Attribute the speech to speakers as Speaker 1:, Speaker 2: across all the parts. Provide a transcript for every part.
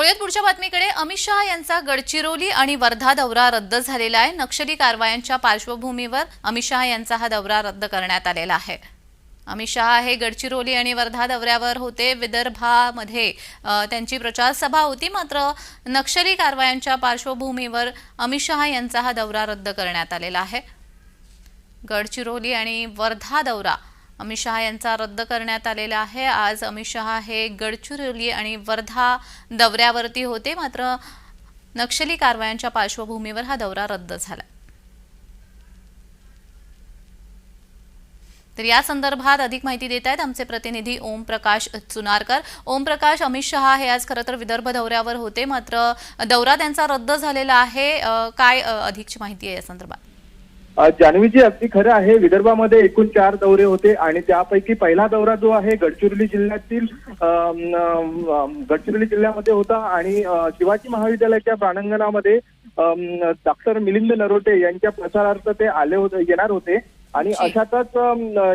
Speaker 1: वळूयात पुढच्या बातमीकडे. अमित शहा यांचा गडचिरोली आणि वर्धा दौरा रद्द झालेला आहे. नक्षली कारवायांच्या पार्श्वभूमीवर अमित शहा यांचा हा दौरा रद्द करण्यात आलेला आहे. अमित शहा हे गडचिरोली आणि वर्धा दौऱ्यावर होते. विदर्भामध्ये त्यांची प्रचार सभा होती मात्र नक्षली कारवायांच्या पार्श्वभूमीवर अमित शहा यांचा हा दौरा रद्द करण्यात आलेला आहे. गडचिरोली आणि वर्धा दौरा अमित शहा यांचा रद्द करण्यात आलेला आहे. आज अमित शहा हे गडचिरोली आणि वर्धा दौऱ्यावरती होते. मात्र नक्षली कारवायांच्या पार्श्वभूमीवर हा दौरा रद्द झाला. तर या संदर्भात अधिक माहिती देत आहेत आमचे प्रतिनिधी ओम प्रकाश चुनारकर. ओम प्रकाश अमित शहा हे आज खरं तर विदर्भ दौऱ्यावर होते. मात्र दौरा त्यांचा रद्द झालेला आहे. काय अधिकची माहिती आहे या संदर्भात?
Speaker 2: जान्हवीजी अगदी खरं आहे. विदर्भामध्ये एकूण चार दौरे होते आणि त्यापैकी पहिला दौरा जो आहे गडचिरोली जिल्ह्यातील गडचिरोली जिल्ह्यामध्ये होता आणि शिवाजी महाविद्यालयाच्या प्रांगणामध्ये डॉक्टर मिलिंद नरोटे यांच्या प्रचारार्थ ते आले होते येणार होते. आणि. अशातच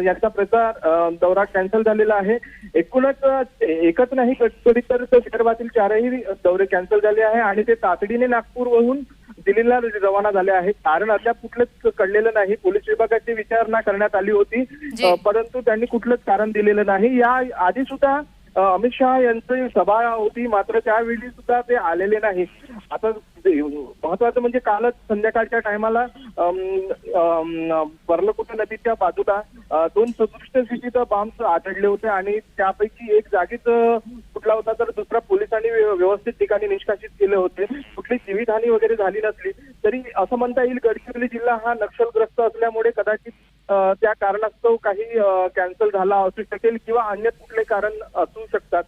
Speaker 2: यांचा प्रचार दौरा कॅन्सल झालेला आहे. एकूणच एकच नाही गडचिरोली तर विदर्भातील चारही दौरे कॅन्सल झाले आहे आणि ते तातडीने नागपूरवरून दिल्लीला रवाना झाले आहेत कारण अद्याप कुठलंच कळलेलं नाही. पोलीस विभागाची विचारणा करण्यात आली होती. परंतु त्यांनी कुठलंच कारण दिलेलं नाही. या आधी सुद्धा अमित शहा यांची सभा होती मात्र त्यावेळी सुद्धा ते आलेले नाही. आता महत्वाचं म्हणजे कालच संध्याकाळच्या टायमाला पर्लकुट नदीच्या बाजूला दोन सदुष्ट स्थितीत बांब्स आढळले होते आणि त्यापैकी एक जागीच फुटला होता तर दुसरा पोलिसांनी व्य- व्यवस्थित ठिकाणी निष्कासित केले होते. कुठली जीवितहानी वगैरे झाली नसली तरी असं म्हणता येईल गडचिरोली जिल्हा हा नक्षलग्रस्त असल्यामुळे कदाचित त्या कारणास्तव काही कॅन्सल झाला असू शकेल किंवा अन्य कुठले कारण असू शकतात.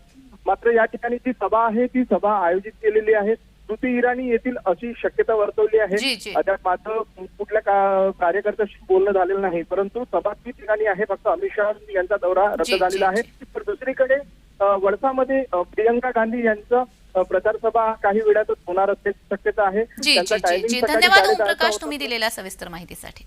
Speaker 2: मात्र या ठिकाणी जी सभा आहे ती सभा आयोजित केलेली आहे. श्रुती इराणी येथील अशी शक्यता वर्तवली आहे. अद्याप माझं कुठल्या का- कार्यकर्त्याशी बोलणं झालेलं नाही. परंतु सभा ती ठिकाणी आहे फक्त अमित शहा यांचा दौरा रद्द झालेला आहे. तर दुसरीकडे वडसामध्ये प्रियंका गांधी यांचं अ, प्रचार सभा काही वेळातच होणार असल्याची शक्यता आहे.
Speaker 1: जी
Speaker 2: त्यांचा
Speaker 1: जी जी
Speaker 2: सकाळी
Speaker 1: धन्यवाद. तुम्ही दिलेल्या सविस्तर माहितीसाठी.